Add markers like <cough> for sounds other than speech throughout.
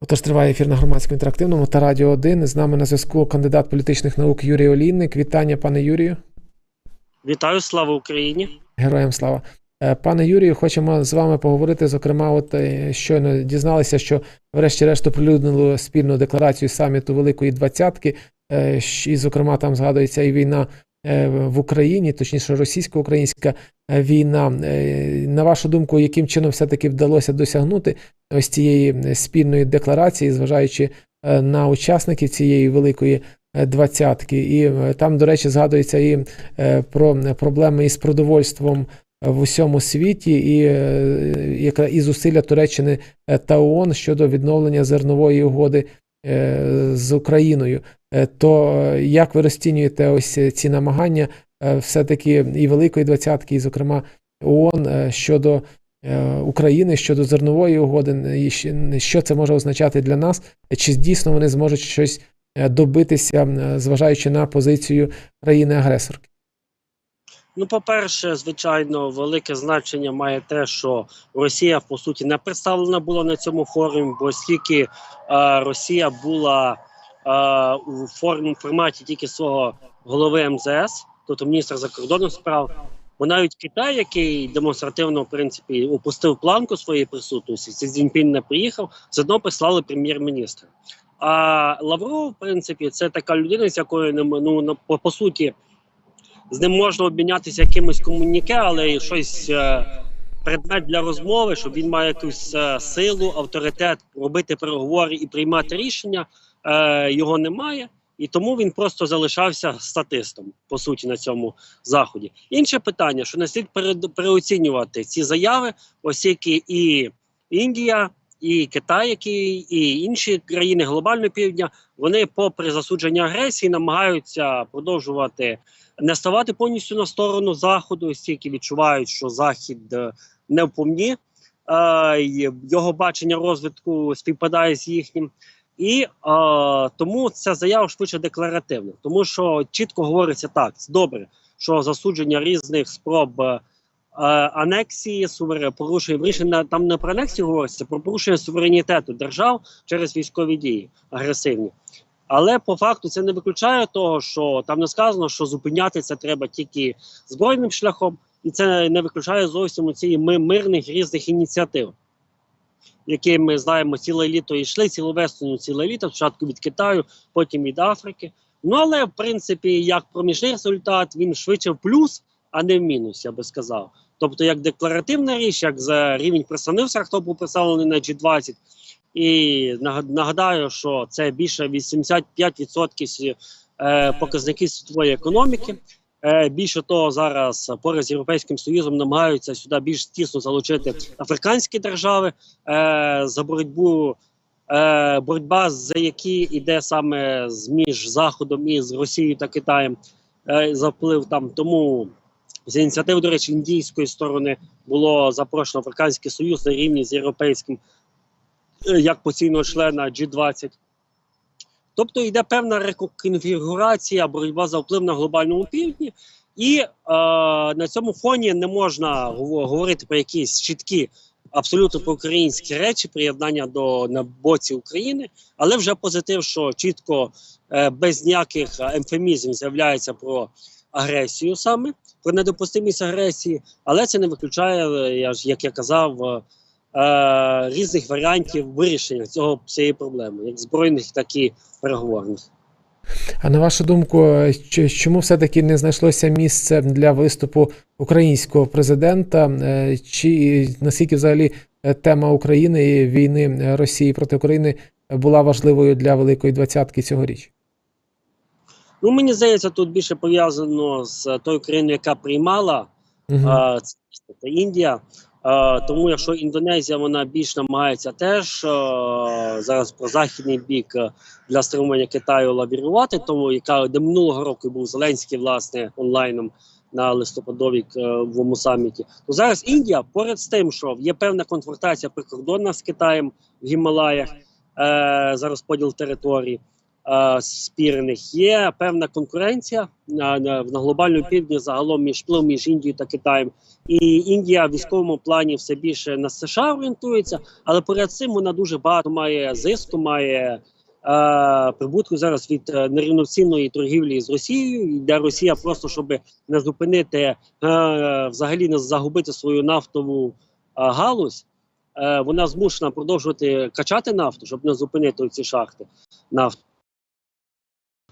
Отож триває ефір на громадському інтерактивному та радіо 1. З нами на зв'язку кандидат політичних наук Юрій Олійник. Вітання, пане Юрію. Вітаю, слава Україні! Героям слава. Е, Пане Юрію, хочемо з вами поговорити. Зокрема, от е, щойно дізналися, що врешті-решт оприлюднили спільну декларацію саміту Великої Двадцятки, е, і, зокрема, там згадується і війна в Україні, точніше, російсько-українська е, війна. Е, На вашу думку, яким чином все-таки вдалося досягнути ось цієї е, спільної декларації, зважаючи е, на учасників цієї великої е, двадцятки? І е, там, до речі, згадується і е, про проблеми із продовольством в усьому світі, і, е, яка- і зусилля Туреччини е, та ООН щодо відновлення зернової угоди е, з Україною. Е, То е, як ви розцінюєте ось ці намагання е, все-таки і Великої Двадцятки, і, зокрема, ООН е, щодо е, України, щодо зернової угоди, і що це може означати для нас? Чи дійсно вони зможуть щось е, добитися, зважаючи на позицію країни-агресорки? Ну, по-перше, звичайно, велике значення має те, що Росія по суті не представлена була на цьому форумі, бо оскільки е, Росія була е, у формі форматі тільки свого голови МЗС, тобто міністра закордонних справ, бо навіть Китай, який демонстративно в принципі опустив планку своєї присутності, Сі Цзіньпін не приїхав, заодно прислали прем'єр-міністра. А Лавров, в принципі, це така людина, з якою ну, по, по суті з ним можна обмінятися якимось комуніке, але щось е, предмет для розмови, щоб він має якусь е, силу, авторитет, робити переговори і приймати рішення. Е, його немає, і тому він просто залишався статистом по суті на цьому заході. Інше питання, що не слід переоцінювати ці заяви, оскільки і Індія. І Китай, які і інші країни глобального півдня, вони, попри засудження агресії, намагаються продовжувати не ставати повністю на сторону заходу, оскільки відчувають, що захід е, не в помні, е, його бачення розвитку співпадає з їхнім. І е, тому ця заява швидше декларативна, тому що чітко говориться так: добре, що засудження різних спроб е, анексії сувер... порушення рішення там не про анексію говориться, про порушення суверенітету держав через військові дії агресивні. Але по факту це не виключає того, що там не сказано, що зупиняти це треба тільки збройним шляхом, і це не виключає зовсім цієї мирних різних ініціатив, які ми знаємо ціле літо йшли, цілу весну, ціле літо, спочатку від Китаю, потім від Африки. Ну але в принципі, як проміжний результат, він швидше в плюс, а не в мінус, я би сказав. Тобто, як декларативна річ, як за рівень представництва, хто був представлений на G20, і нагадаю, що це більше 85% е, показників світової економіки. Е, більше того, зараз поряд з Європейським Союзом намагаються сюди більш тісно залучити африканські держави е, за боротьбу, е, боротьба за які йде саме між Заходом і з Росією та Китаєм за вплив там. Тому з ініціативи, до речі, індійської сторони було запрошено Африканський Союз на рівні з європейським як постійного члена G20. Тобто йде певна реконфігурація, боротьба за вплив на глобальному півдні, і е, на цьому фоні не можна говорити про якісь чіткі, абсолютно проукраїнські речі, приєднання до на боці України, але вже позитив, що чітко е, без ніяких е, емфемізмів з'являється про агресію саме, про недопустимість агресії, але це не виключає, е, я ж як я казав. Е, різних варіантів вирішення цього цієї проблеми, як збройних, так і переговорних. А на вашу думку, чому все-таки не знайшлося місце для виступу українського президента? Е, Чи наскільки взагалі е, тема України і війни Росії проти України була важливою для Великої Двадцятки цьогоріч? Ну мені здається, тут більше пов'язано з тою країною, яка приймала Угу. це Індія. Е, тому якщо Індонезія вона більш намагається теж е, зараз про західний бік е, для стримування Китаю лавірувати, тому яка де минулого року був Зеленський власне онлайном на листопадовій е, саміті, то зараз Індія поряд з тим, що є певна конфронтація прикордонна з Китаєм в Гімалаях е, за розподіл території. Е, спірних. Є певна конкуренція на, на, на глобальному півдні загалом між впливом між Індією та Китаєм. І Індія в військовому плані все більше на США орієнтується, але поряд цим вона дуже багато має зиску, має е, прибутку зараз від е, нерівноцінної торгівлі з Росією, де Росія просто щоб не зупинити, е, взагалі не загубити свою нафтову е, галузь. Е, вона змушена продовжувати качати нафту, щоб не зупинити ці шахти нафтові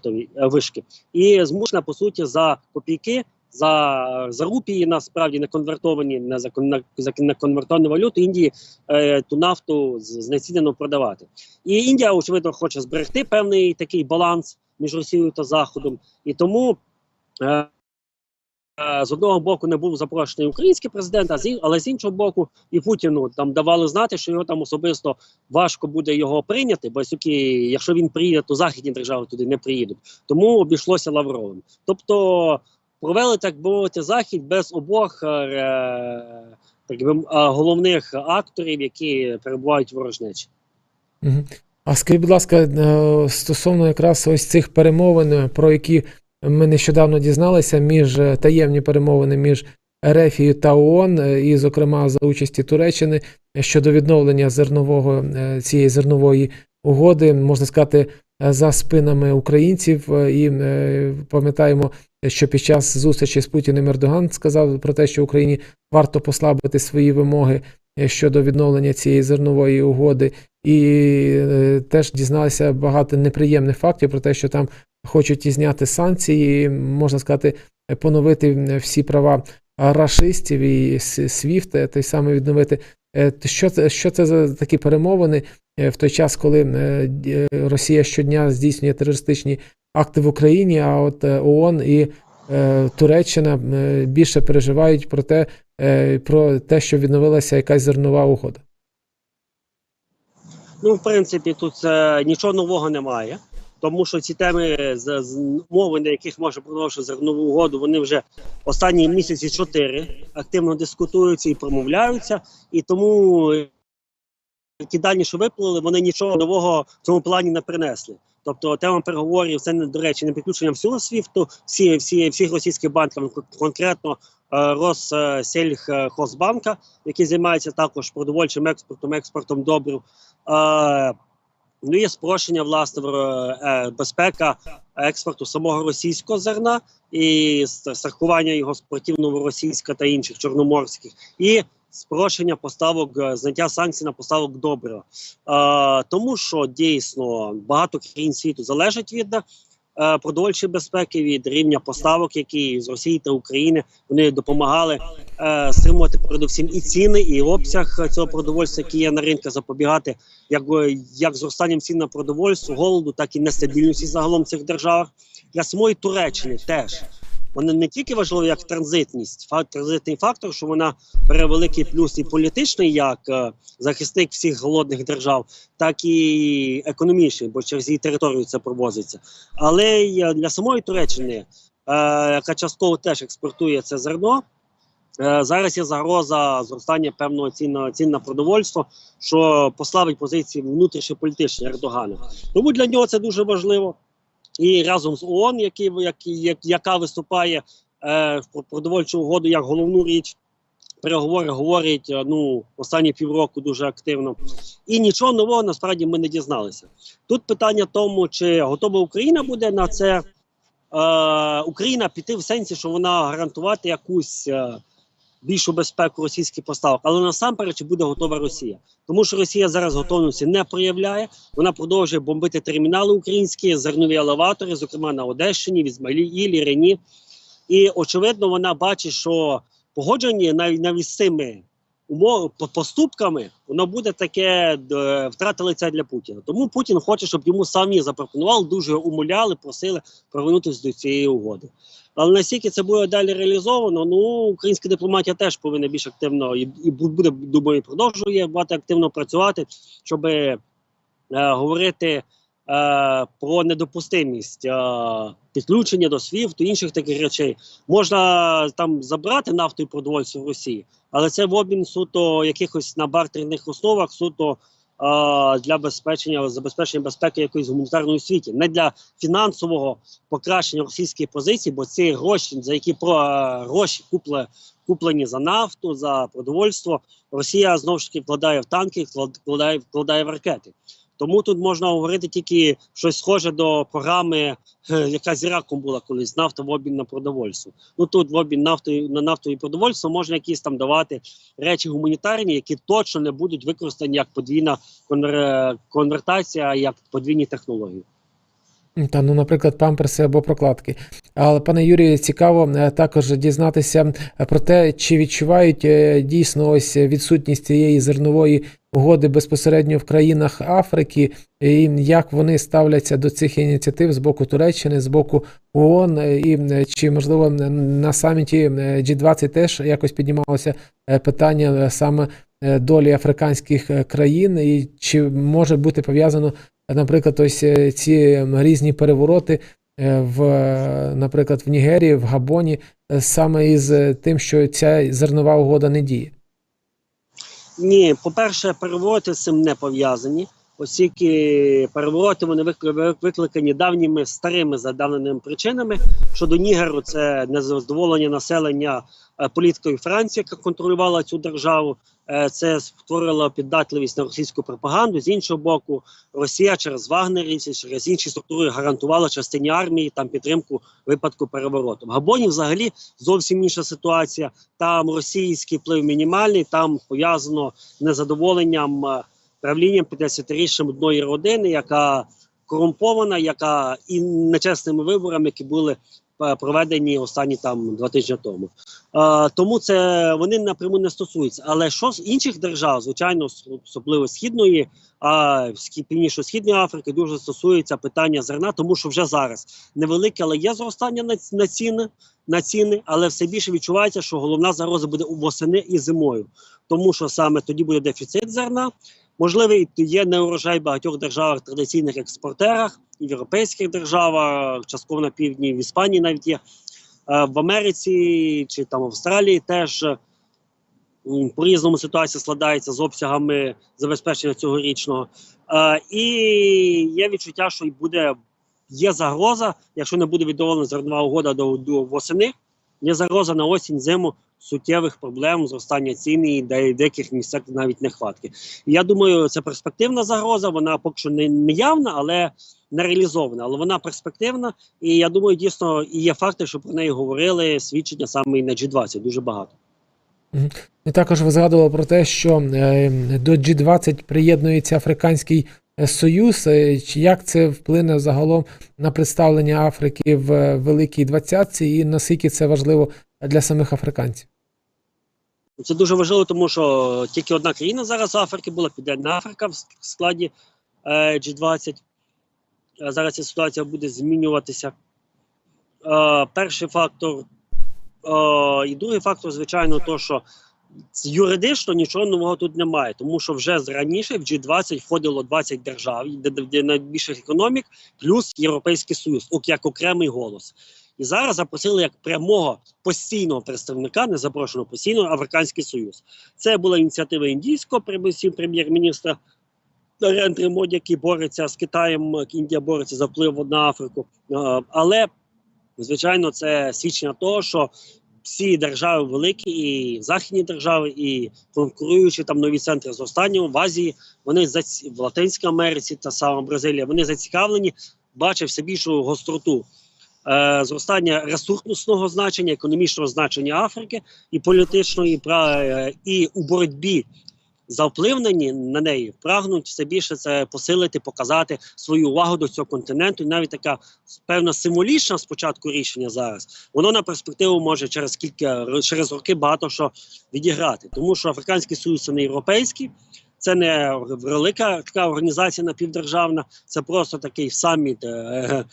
е, вишки, і змушена по суті за копійки. За, за рупії насправді не конвертовані на за, на, на конвертовану валюту Індії е, ту нафту знецінено продавати. І Індія, очевидно, хоче зберегти певний такий баланс між Росією та Заходом. І тому е, з одного боку не був запрошений український президент, а з, але з іншого боку, і Путіну там давали знати, що його там особисто важко буде його прийняти, бо якщо він приїде, то західні держави туди не приїдуть. Тому обійшлося Лавровим. Тобто провели, так би мовити, захід без обох е, так би, головних акторів, які перебувають ворожнечі. А скажіть, будь ласка, е, стосовно якраз ось цих перемовин, е, про які ми нещодавно дізналися, між е, таємні перемовини між РФ та ООН, е, і, зокрема, за участі Туреччини щодо відновлення зернового е, цієї зернової угоди, можна сказати, за спинами українців. І пам'ятаємо, що під час зустрічі з Путіним Ердоган сказав про те, що Україні варто послабити свої вимоги щодо відновлення цієї зернової угоди і е, теж дізналися багато неприємних фактів про те, що там хочуть і зняти санкції, можна сказати, е, поновити всі права рашистів і СВІФТ, е, той саме відновити. Е, Що це, що це за такі перемовини е, в той час, коли е, е, Росія щодня здійснює терористичні акти в Україні, а от е, ООН і е, Туреччина е, більше переживають про те, е, про те, що відновилася якась зернова угода. Ну, в принципі, тут е, нічого нового немає, тому що ці теми з, з мови, на яких може продовжити зернову угоду, вони вже останні місяці чотири активно дискутуються і промовляються, і тому е, ті дані, що виплили, вони нічого нового в цьому плані не принесли. Тобто тема переговорів це до речі, не підключення всього свіфту, всі, всі, всіх російських банків, конкретно е, Россельхозбанка, який займається також продовольчим експортом, експортом добрив. Е, ну, є спрощення власне е, безпека експорту самого російського зерна і страхування його з портів новоросійська та інших чорноморських, і спрощення поставок, е, зняття санкцій на поставок добрива. Е, тому що дійсно багато країн світу залежать від е, продовольчої безпеки, від рівня поставок, які з Росії та України вони допомагали е, стримувати передусім і ціни, і обсяг цього продовольства, який є на ринку, запобігати як, е, як зростанням цін на продовольство, голоду, так і нестабільності загалом цих державах. Для самої Туреччини теж вони не тільки важливі як транзитність, факт транзитний фактор, що вона бере великий плюс і політичний, як е, захисник всіх голодних держав, так і економічний, бо через її територію це провозиться. Але й е, для самої Туреччини, е, яка частково теж експортує це зерно. Е, Зараз є загроза зростання певного цін на цін на продовольство, що послабить позиції внутрішньополітичні Ердогана. Тому для нього це дуже важливо. І разом з ООН, які, як- яка виступає е, про продовольчу угоду як головну річ, переговори говорять е, ну останні півроку дуже активно. І нічого нового насправді ми не дізналися. Тут питання тому, чи готова Україна буде на це. Е, Україна піти в сенсі, що вона гарантувати якусь е, більшу безпеку російських поставок, але насамперед чи буде готова Росія, тому що Росія зараз готовності не проявляє. Вона продовжує бомбити термінали українські, зернові елеватори, зокрема на Одещині, в Ізмаїлі, Рені. І очевидно, вона бачить, що погодження навіть навіть з цими умов поступками воно буде таке е, втрата лиця для Путіна. Тому Путін хоче, щоб йому самі запропонували, дуже умоляли, просили повернутися до цієї угоди. Але наскільки це буде далі реалізовано, ну українська дипломатія теж повинна більш активно і, і буде, думаю, продовжує багато активно працювати, щоб е, говорити е, про недопустимість е, підключення до СВІФТу, інших таких речей. Можна там забрати нафту і продовольство в Росії, але це в обмін суто якихось на бартерних основах, суто для безпечення забезпечення безпеки якоїсь гуманітарної світі, не для фінансового покращення російських позицій, бо ці гроші, за які про е, гроші купле, куплені за нафту, за продовольство, Росія знову ж таки вкладає в танки, вклад- вкладає, вкладає в ракети. Тому тут можна говорити тільки щось схоже до програми, е, яка з Іраком була колись нафта в обмін на продовольство. Ну тут в обмін нафтою на нафту і продовольство можна якісь там давати речі гуманітарні, які точно не будуть використані як подвійна конвер- конвертація, як подвійні технології. Та ну, наприклад, памперси або прокладки. Але пане Юрію, цікаво е, також дізнатися е, про те, чи відчувають е, дійсно ось відсутність цієї зернової угоди безпосередньо в країнах Африки, і як вони ставляться до цих ініціатив з боку Туреччини, з боку ООН, і чи можливо на саміті е, G20 теж якось піднімалося питання саме долі африканських країн, і чи може бути пов'язано наприклад, ось е, ці різні перевороти е, в, е, наприклад, в Нігерії, в Габоні, е, саме із е, тим, що ця зернова угода не діє. Ні, по-перше, перевороти з цим не пов'язані, оскільки перевороти вони викли- викликані давніми старими задавненими причинами. Щодо Нігеру, це незадоволення населення е, політикою Франції, яка контролювала цю державу. Е, Це створило піддатливість на російську пропаганду. З іншого боку, Росія через вагнерівців, через інші структури гарантувала частині армії там підтримку випадку перевороту. В Габоні взагалі зовсім інша ситуація. Там російський вплив мінімальний, там пов'язано незадоволенням е, правлінням 50-річним одної родини, яка корумпована, яка і нечесними виборами, які були е, проведені останні там два тижні тому. Е, тому це вони напряму не стосуються. Але що з інших держав, звичайно, особливо східної, а північно-східної Африки, дуже стосується питання зерна, тому що вже зараз невелике, але є зростання на, на ціни. На ціни, але все більше відчувається, що головна загроза буде восени і зимою, тому що саме тоді буде дефіцит зерна. Можливий є неурожай в багатьох державах, традиційних експортерах, в європейських державах, частково на півдні, в Іспанії навіть є. Е, В Америці чи там в Австралії теж е, по-різному ситуація складається з обсягами забезпечення цьогорічного. Е, І є відчуття, що буде є загроза, якщо не буде відновлена зернова угода до, до восени, є загроза на осінь зиму суттєвих проблем, зростання цін і де, деяких місцях навіть нехватки. Я думаю, це перспективна загроза. Вона поки що не, не явна, але не реалізована. Але вона перспективна. І я думаю, дійсно і є факти, що про неї говорили свідчення саме і на G20 дуже багато. І також ви згадували про те, що е, до G20 приєднується Африканський е, Союз. Е, Як це вплине загалом на представлення Африки в Великій Двадцятці і наскільки це важливо для самих африканців? Це дуже важливо, тому що тільки одна країна зараз в Африки була Південна Африка в складі е, G20. Е, Зараз ця ситуація буде змінюватися. Е, перший фактор, і другий фактор, звичайно, то, що юридично нічого нового тут немає, тому що вже раніше в G20 входило 20 держав, де, де, де найбільших економік, плюс Європейський Союз, як окремий голос. І зараз запросили як прямого постійного представника, не запрошеного постійного Африканський Союз. Це була ініціатива індійського прем'єр-міністра Нарендри Моді, який бореться з Китаєм. Індія бореться за вплив на Африку. Але звичайно, це свідчення того, що всі держави великі, і західні держави, і конкуруючі там нові центри зростання в Азії, вони заці... в Латинській Америці та сама Бразилія, вони зацікавлені, бачать все більшу гостроту зростання ресурсного значення, економічного значення Африки і пра- е, і у боротьбі за вплив на, неї прагнуть все більше це посилити, показати свою увагу до цього континенту. І навіть така певна символічна спочатку рішення зараз, воно на перспективу може через кілька через роки багато що відіграти, тому що Африканський Союз це не європейський. Це не велика така організація напівдержавна, це просто такий саміт е, е,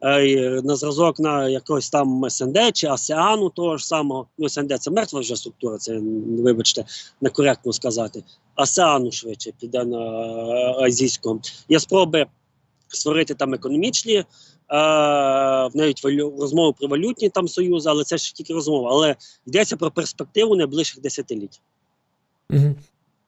на зразок на якогось там СНД чи АСЕАНу того ж самого. Ну, СНД це мертва вже структура, це вибачте, некоректно сказати. АСЕАНу швидше, південно-азійського. Є спроби створити там економічні, е, навіть валю, розмови про валютні там союзи, але це ж тільки розмова. Але йдеться про перспективу найближчих десятиліть. Мгм.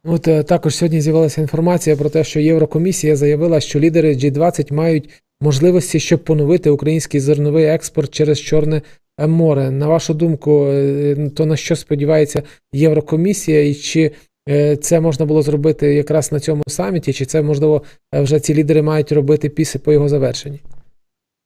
От е, також сьогодні з'явилася інформація про те, що Єврокомісія заявила, що лідери G20 мають можливості, щоб поновити український зерновий експорт через Чорне е, море. На вашу думку, е, то на що сподівається Єврокомісія, і чи е, це можна було зробити якраз на цьому саміті, чи це можливо е, вже ці лідери мають робити після по його завершенні?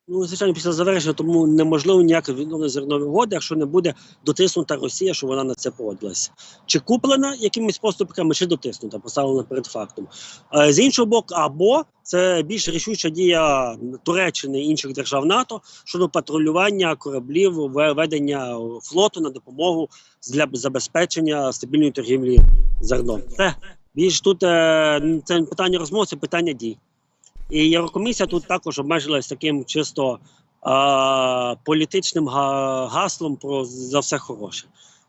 Ну, звичайно, після завершення, тому неможливо ніяке відновлення зернової угоди, якщо не буде дотиснута Росія, що вона на це погодилася. Чи куплена якимись поступками, чи дотиснута, поставлена перед фактом. Е, З іншого боку, або це більш рішуча дія Туреччини і інших держав НАТО щодо патрулювання кораблів, ве- ведення флоту на допомогу для забезпечення стабільної торгівлі зерном. Це більш тут е, це питання розмов, це питання дій. І Єврокомісія тут також обмежилась таким чисто а, політичним гаслом про за все хороше.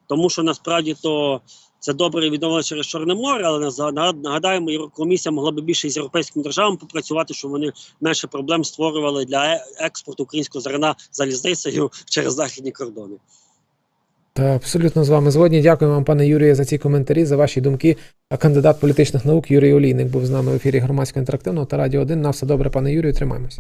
Тому що насправді то це добре відомо через Чорне море, але нагадаємо, Єврокомісія могла би більше з європейськими державами попрацювати, щоб вони менше проблем створювали для е- експорту українського зерна залізницею <laughs> через західні кордони. Та абсолютно з вами згодні. Дякую вам, пане Юрію, за ці коментарі, за ваші думки. Кандидат політичних наук Юрій Олійник був з нами в ефірі громадського інтерактивного та радіо 1. На все добре, пане Юрію, тримаємось.